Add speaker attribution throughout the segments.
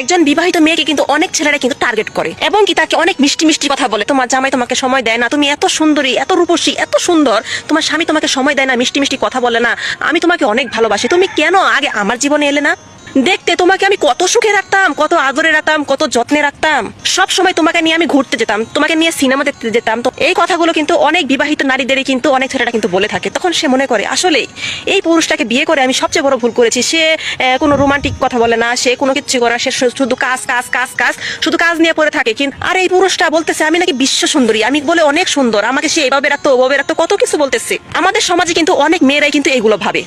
Speaker 1: একজন বিবাহিত মেয়েকে কিন্তু অনেক ছেলেরা কিন্তু টার্গেট করে এবং কি তাকে অনেক মিষ্টি মিষ্টি কথা বলে। তোমার জামাই তোমাকে সময় দেয় না, তুমি এত সুন্দরী, এত রূপসী, এত সুন্দর, তোমার স্বামী তোমাকে সময় দেয় না, মিষ্টি মিষ্টি কথা বলে না। আমি তোমাকে অনেক ভালোবাসি, তুমি কেন আগে আমার জীবনে এলে না? দেখতে তোমাকে আমি কত সুখে রাখতাম কত আদরে রাখতাম কত যত্নে রাখতাম। সব সময় তোমাকে নিয়ে আমি ঘুরতে যেতাম তোমাকে নিয়ে সিনেমা দেখতে যেতাম। তো এই কথাগুলো কিন্তু অনেক বিবাহিত নারীদেরই কিন্তু অনেক ছেলেরা কিন্তু বলে থাকে। তখন সে মনে করে আসলে এই পুরুষটাকে বিয়ে করে আমি সবচেয়ে বড় ভুল করেছি। সে কোনো রোমান্টিক কথা বলে না সে কোনো কিছু করে না, সে শুধু কাজ কাজ কাজ কাজ শুধু কাজ নিয়ে পড়ে থাকে। কিন্তু আর এই পুরুষটা বলতেছে আমি নাকি বিশ্ব সুন্দরী আমি বলে অনেক সুন্দর আমাকে সে এভাবে রাখতো ওভাবে রাখতো কত কিছু বলতেছে। আমাদের সমাজে কিন্তু অনেক মেয়েরাই কিন্তু এগুলো ভাবে।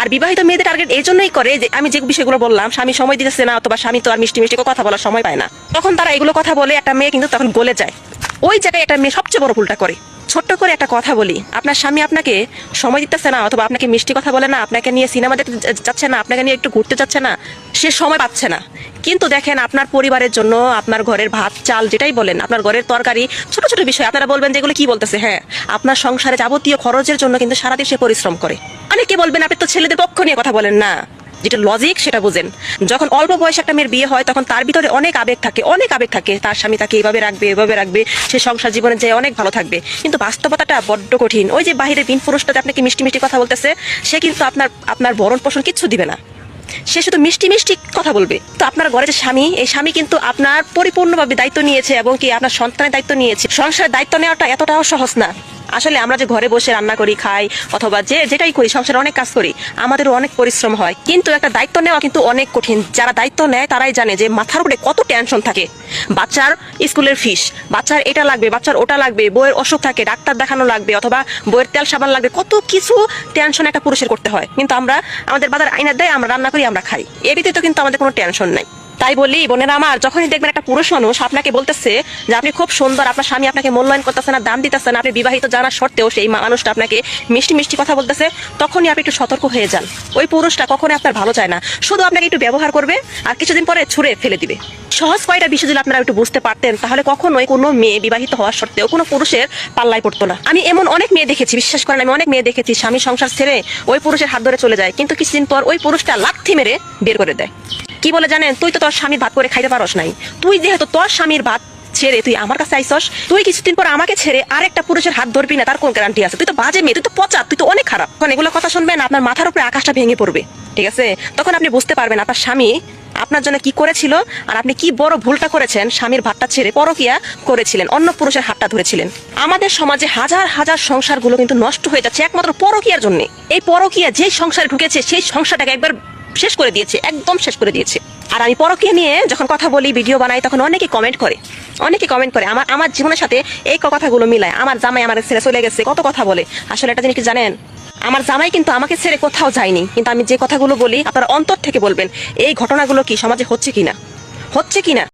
Speaker 1: আর বিবাহিত মেয়েদের টার্গেট এই জন্যই করে যে আমি যে বিষয়গুলো বললাম, স্বামী সময় দিতেছে না অথবা স্বামী তো আর মিষ্টি মিষ্টি কথা বলার সময় পায় না। তখন তারা এগুলো কথা বলে, একটা মেয়ে কিন্তু তখন গলে যায়। ওই জায়গায় একটা মেয়ে সবচেয়ে বড় ভুলটা করে। ছোট্ট করে একটা কথা বলি, আপনার স্বামী আপনাকে সময় দিতেছে না অথবা আপনাকে মিষ্টি কথা বলে না, আপনাকে নিয়ে সিনেমা দেখতে যাচ্ছে না, আপনাকে নিয়ে একটু ঘুরতে যাচ্ছে না, সে সময় পাচ্ছে না। কিন্তু দেখেন আপনার পরিবারের জন্য, আপনার ঘরের ভাত, চাল যেটাই বলেন, আপনার ঘরের তরকারি, ছোট ছোট বিষয়, আপনারা বলবেন যেগুলো কি বলতেছে? হ্যাঁ আপনার সংসারে যাবতীয় খরচের জন্য কিন্তু সারাদিন সে পরিশ্রম করে। অনেকে বলবেন? আপনি তো ছেলেদের পক্ষ নিয়ে কথা বলেন না। যেটা লজিক সেটা বুঝেন। যখন অল্প বয়সে একটা মেয়ের বিয়ে হয়, তখন তার ভিতরে অনেক আবেগ থাকে, অনেক আবেগ থাকে। তার স্বামী তাকে এইভাবে রাখবে, এভাবে রাখবে, সে সংসার জীবনে যে অনেক ভালো থাকবে। কিন্তু বাস্তবতাটা বড্ড কঠিন। ওই যে বাহিরে বিন পুরুষটাতে আপনাকে মিষ্টি মিষ্টি কথা বলতেছে, সে কিন্তু আপনার আপনার ভরণ পোষণ কিচ্ছু দিবে না। সে শুধু মিষ্টি মিষ্টি কথা বলবে। তো আপনার ঘরে যে স্বামী, এই স্বামী কিন্তু আপনার পরিপূর্ণভাবে দায়িত্ব নিয়েছে এবং কি আপনার সন্তানের দায়িত্ব নিয়েছে। সংসারের দায়িত্ব নেওয়াটা এতটাও সহজ না। আসলে আমরা যে ঘরে বসে রান্না করি, খাই, অথবা যে যেটাই করি, সংসারে অনেক কাজ করি, আমাদেরও অনেক পরিশ্রম হয়। কিন্তু একটা দায়িত্ব নেওয়া কিন্তু অনেক কঠিন। যারা দায়িত্ব নেয়, তারাই জানে যে মাথার উপরে কত টেনশন থাকে। বাচ্চার স্কুলের ফিস বাচ্চার এটা লাগবে, বাচ্চার ওটা লাগবে, বইয়ের অসুখ থাকে, ডাক্তার দেখানো লাগবে, অথবা বইয়ের তেল সাবান লাগবে, কত কিছু টেনশন একটা পুরুষের করতে হয়। কিন্তু আমরা, আমাদের বাজার আইনার দেয় আমরা রান্না করি, আমরা খাই। ভিতরে তো কিন্তু আমাদের কোনো টেনশন নাই। তাই বলি, বোনেরা আমার, যখনই দেখবেন একটা পুরুষ মানুষ আপনাকে বলতেছে যে আপনি খুব সুন্দর, আপনার স্বামী আপনাকে মূল্যায়ন করতেছে না, দাম দিতেছে না, আপনি বিবাহিত জানার সত্ত্বেও সেই মানুষটা আপনাকে মিষ্টি মিষ্টি কথা বলতেছে, তখনই আপনি একটু সতর্ক হয়ে যান। ওই পুরুষটা কখনোই আপনার ভালো চায় না। শুধু আপনাকে একটু ব্যবহার করবে আর কিছুদিন পরে ছুঁড়ে ফেলে দিবে। সহজ কয়টা বিষয় যদি আপনারা একটু বুঝতে পারতেন, তাহলে কখনোই কোনো মেয়ে বিবাহিত হওয়ার সত্ত্বেও কোনো পুরুষের পাল্লায় পড়তো না। আমি এমন অনেক মেয়ে দেখেছি, বিশ্বাস করেন, আমি অনেক মেয়ে দেখেছি, স্বামী সংসার ছেড়ে ওই পুরুষের হাত ধরে চলে যায়, কিন্তু কিছুদিন পর ওই পুরুষটা লাথি মেরে বের করে দেয়। কি বলে জানেন? তুই তো তোর স্বামীর ভাত করে খাইতে পারস নাই। তুই যেহেতু তোর স্বামীর ভাত ছেড়ে তুই আমার কাছে আইসস, তুই কিছুদিন পর আমাকে ছেড়ে আরেকটা পুরুষের হাত ধরবি না, তার কোন গ্যারান্টি আছে? তুই তো বাজে মেয়ে, তুই তো পচা, তুই তো অনেক খারাপ। তখন এগুলো কথা শুনবেন, আপনার মাথার উপরে আকাশটা ভেঙে পড়বে, ঠিক আছে? তখন আপনি বুঝতে পারবেন আপনার স্বামী আপনার জন্য কি করেছিল আর আপনি কি বড় ভুলটা করেছেন স্বামীর ভাতটা ছেড়ে পরকিয়া করেছিলেন, অন্য পুরুষের হাতটা ধরেছিলেন। আমাদের সমাজে হাজার হাজার সংসারগুলো কিন্তু নষ্ট হয়ে যাচ্ছে একমাত্র পরকিয়ার জন্য। এই পরকিয়া যে সংসারে ঢুকেছে, সেই সংসারটাকে একবার শেষ করে দিয়েছে, একদম শেষ করে দিয়েছে। আর আমি পরকীয়া নিয়ে যখন কথা বলি, ভিডিও বানাই, তখন অনেকে কমেন্ট করে। অনেকে কমেন্ট করে। আমার আমার জীবনের সাথে এই কথাগুলো মিলায়। আমার জামাই আমার ছেড়ে চলে গেছে, কত কথা বলে। আসলে এটা তিনি কি জানেন? আমার জামাই কিন্তু আমাকে ছেড়ে কোথাও যায়নি। কিন্তু আমি যে কথাগুলো বলি, আপনারা অন্তর থেকে বলবেন, এই ঘটনাগুলো কি সমাজে হচ্ছে কিনা? হচ্ছে কিনা?